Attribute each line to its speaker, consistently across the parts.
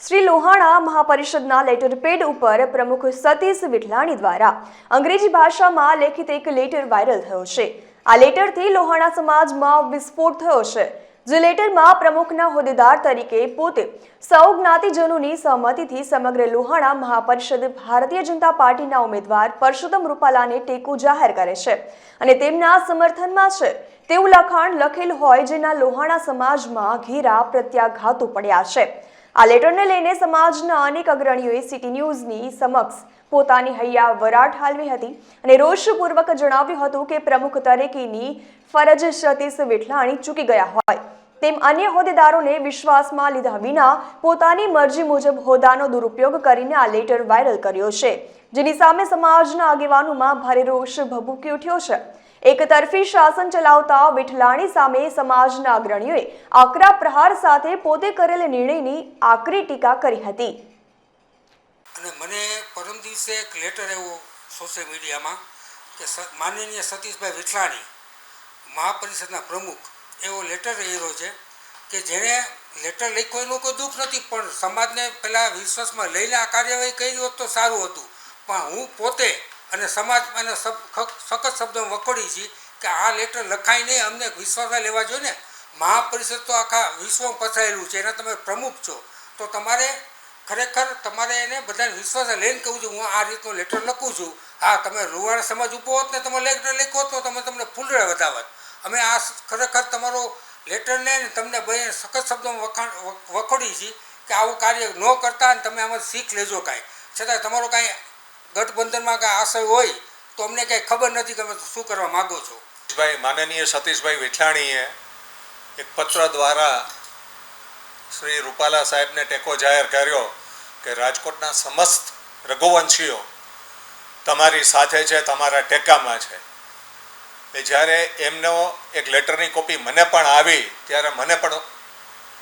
Speaker 1: શ્રી લોહાણા મહાપરિષદના letter pad ઉપર પ્રમુખ સતીશ વિઠલાણી દ્વારા અંગ્રેજી ભાષામાં લેખિત એક લેટર વાયરલ થયો છે. આ લેટરથી લોહાણા સમાજમાં વિસ્ફોટ થયો છે, જે લેટરમાં પ્રમુખના હોદ્દેદાર તરીકે પોતે સૌ જ્ઞાતિજનોની સહમતિથી સમગ્ર લોહાણા મહાપરિષદ ભારતીય જનતા પાર્ટીના ઉમેદવાર પરસોત્તમ રૂપાલાને ટેકો જાહેર કરે છે અને તેમના સમર્થનમાં છે તેવું લખાણ લખેલ હોય જેના લોહાણા સમાજમાં ઘેરા પ્રત્યાઘાતો પડ્યા છે. આ લેટરને લઈને સમાજના અનેક અગ્રણીઓએ સિટી ન્યૂઝની સમક્ષ પોતાની હૈયા વરાટ હાલવી હતી અને રોષપૂર્વક જણાવ્યું હતું કે પ્રમુખ તરીકેની ફરજ સતીશ વિઠલાણી ચૂકી ગયા હોય. તેમ અન્ય હોદ્દેદારોને વિશ્વાસમાં લીધા વિના પોતાની મરજી મુજબ હોદ્દાનો દુરુપયોગ કરીને આ લેટર વાયરલ કર્યો છે, જેની સામે સમાજના આગેવાનોમાં ભારે રોષ ભભૂકી ઉઠ્યો છે. એક તરફી શાસન ચલાવતા વિઠલાણી સામે સમાજના અગ્રણીઓએ આકરા પ્રહાર સાથે પોતે કરેલ નિર્ણયની આકરી ટીકા કરી હતી.
Speaker 2: અને મને પરમ દિવસે એક લેટર એવો સોશિયલ મીડિયામાં કે માનનીય સતીશભાઈ વિઠલાણી, મહાપરિષદના પ્રમુખ, એવો લેટર રહ્યો છે કે જેણે લેટર લખ્યો એનું કોઈ દુઃખ નથી, પણ સમાજને પહેલાં વિશ્વાસમાં લઈને આ કાર્યવાહી કરી હોત તો સારું હતું. પણ હું પોતે અને સમાજ અને સબ- ખ- સખત શબ્દમાં વખોડી છીએ કે આ લેટર લખાય નહીં, અમને વિશ્વાસમાં લેવા જોઈએ ને. મહાપરિષદ તો આખા વિશ્વમાં પથરાયેલું છે, એના તમે પ્રમુખ છો. તો તમારે ખરેખર તમારે એને બધાને વિશ્વાસ લઈને કહું છું, હું આ રીતનો લેટર લખું છું. હા, તમે રૂવાણ સમાજ ઊભો હોત ને, તમે લેટર લખ્યો તો તમે તમને ફૂલરે વધાવત. અમે આ ખરેખર તમારો લેટર ને તમને ભાઈ સખત શબ્દોમાં વખાણ વખોડી છીએ કે આવું કાર્ય ન કરતા અને તમે આમાં શીખ લેજો કાંઈ. છતાં તમારો કાંઈ ગઠબંધનમાં કાંઈ આશય હોય તો અમને કાંઈ ખબર નથી કે શું કરવા માગો છો.
Speaker 3: ભાઈ, માનનીય સતીશભાઈ વિઠલાણીએ એક પત્ર દ્વારા શ્રી રૂપાલા સાહેબને ટેકો જાહેર કર્યો કે રાજકોટના સમસ્ત રઘુવંશીઓ તમારી સાથે છે, તમારા ટેકામાં છે. એ જ્યારે એમનો એક લેટરની કોપી મને પણ આવી, ત્યારે મને પણ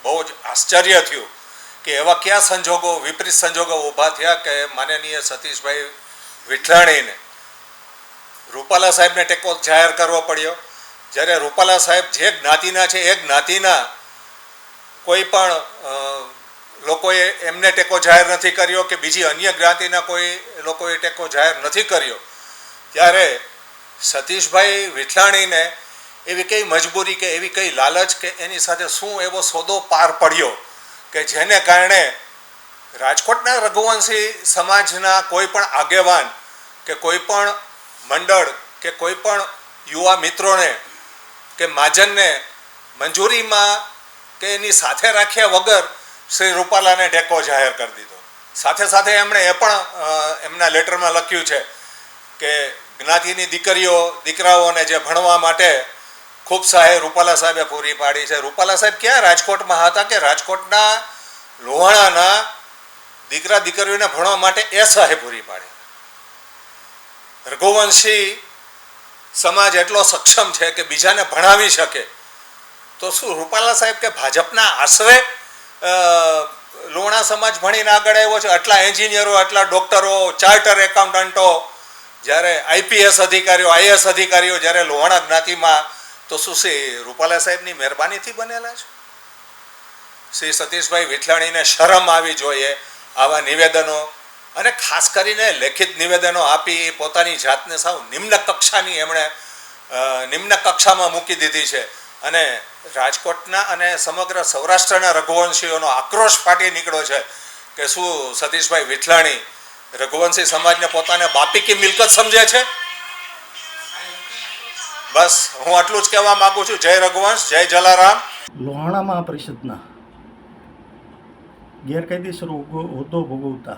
Speaker 3: બહુ જ આશ્ચર્ય થયું કે એવા કયા સંજોગો, વિપરીત સંજોગો ઊભા થયા કે માનનીય સતીશભાઈ વિઠલાણીને રૂપાલા સાહેબને ટેકો જાહેર કરવો પડ્યો. જ્યારે રૂપાલા સાહેબ જે જ્ઞાતિના છે, એ જ્ઞાતિના કોઈ પણ લોકોએ એમને ટેકો જાહેર નથી કર્યો કે બીજી અન્ય જ્ઞાતિના કોઈ લોકોએ ટેકો જાહેર નથી કર્યો. ત્યારે સતીશભાઈ વિઠલાણીને એવી કઈ મજબૂરી કે એવી કઈ લાલચ કે એની સાથે શું એવો સોદો પાર પડ્યો કે જેને કારણે રાજકોટના રઘુવંશી સમાજના કોઈ પણ આગેવાન કે કોઈ પણ મંડળ કે કોઈ પણ યુવા મિત્રોને કે મહાજનને મંજૂરીમાં કે એની સાથે રાખ્યા વગર શ્રી રૂપાલાને ટેકો જાહેર કરી દીધો. સાથે સાથે એમણે એ પણ એમના લેટરમાં લખ્યું છે કે જ્ઞાતિની દીકરીઓ, દીકરાઓને જે ભણવા માટે ખૂબ સહાય રૂપાલા સાહેબે પૂરી પાડી છે. રૂપાલા સાહેબ ક્યાં રાજકોટમાં હતા કે રાજકોટના લોહાણાના દીકરા દીકરીઓને ભણવા માટે એ સહાય પૂરી પાડે. રઘુવંશી સમાજ એટલો સક્ષમ છે કે બીજાને ભણાવી શકે. તો શું રૂપાલા સાહેબ કે ભાજપના આશરે લોણા સમાજ ભણીને આગળ આવ્યો છે? આટલા એન્જિનિયરો, આટલા ડોક્ટરો, ચાર્ટર એકાઉન્ટન્ટો, જ્યારે આઈપીએસ અધિકારીઓ આઈએસ અધિકારીઓ જ્યારે લોહાણા જ્ઞાતિમાં, તો શું છે રૂપાલા સાહેબની મહેરબાનીથી બનેલા છે? શ્રી સતીશભાઈ વિઠલાણીને શરમ આવી જોઈએ. આવા નિવેદનો અને ખાસ કરીને લેખિત નિવેદનો આપી પોતાની જાતને સાવ નિમ્ન કક્ષાની એમણે નિમ્ન કક્ષામાં મૂકી દીધી છે. અને રાજકોટના અને સમગ્ર સૌરાષ્ટ્રના રઘુવંશીઓનો આક્રોશ ફાટી નીકળ્યો છે કે શું સતીશભાઈ વિઠલાણી રઘુવંશી સમાજને પોતાને બાપી કી મિલકત સમજે છે? બસ, હું આટલું જ કહેવા માંગુ છું. જય રઘુવંશ, જય જલારામ.
Speaker 4: લોહાણા મહાપરિષદના ગેરકાયદેસર હોદ્દો- ભોગવતા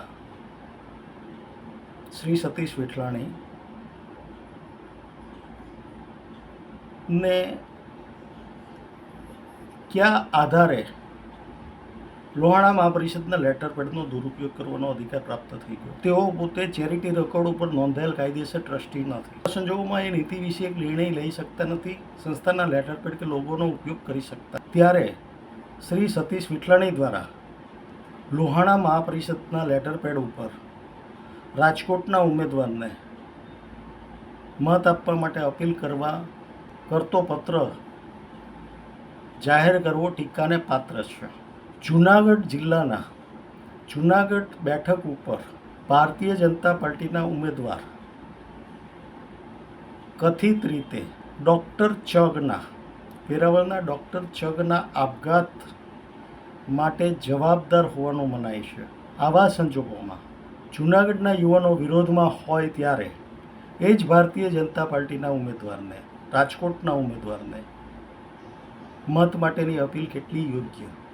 Speaker 4: શ્રી સતીશ વિઠલાણી ને કયા આધારે લોહાણા મહાપરિષદના લેટર પેડનો દુરુપયોગ કરવાનો અધિકાર પ્રાપ્ત થઈ ગયો? તેઓ પોતે ચેરિટી રેકોર્ડ ઉપર નોંધાયેલ કાયદેસર ટ્રસ્ટી નથી. સંજોગોમાં એ નીતિ વિષયક નિર્ણય લઈ શકતા નથી, સંસ્થાના લેટર પેડ કે લોગોનો ઉપયોગ કરી શકતા. ત્યારે શ્રી સતીશ વિઠલાણી દ્વારા લોહાણા મહાપરિષદના લેટર પેડ ઉપર. રાજકોટના ઉમેદવારને મત આપવા માટે અપીલ કરવા કરતો પત્ર જાહેર કરવો ટીકાને પાત્ર છે. જુનાગઢ જિલ્લાના જુનાગઢ બેઠક ઉપર ભારતીય જનતા પાર્ટીના ઉમેદવાર કથિત રીતે ડૉક્ટર ચગના વેરાવળના ડૉક્ટર ચગના આપઘાત માટે જવાબદાર હોવાનું મનાય છે. આવા સંજોગોમાં જૂનાગઢના યુવાનો વિરોધમાં હોય ત્યારે એ જ ભારતીય જનતા પાર્ટીના ઉમેદવારને, રાજકોટના ઉમેદવારને મત માટેની અપીલ કેટલી યોગ્ય?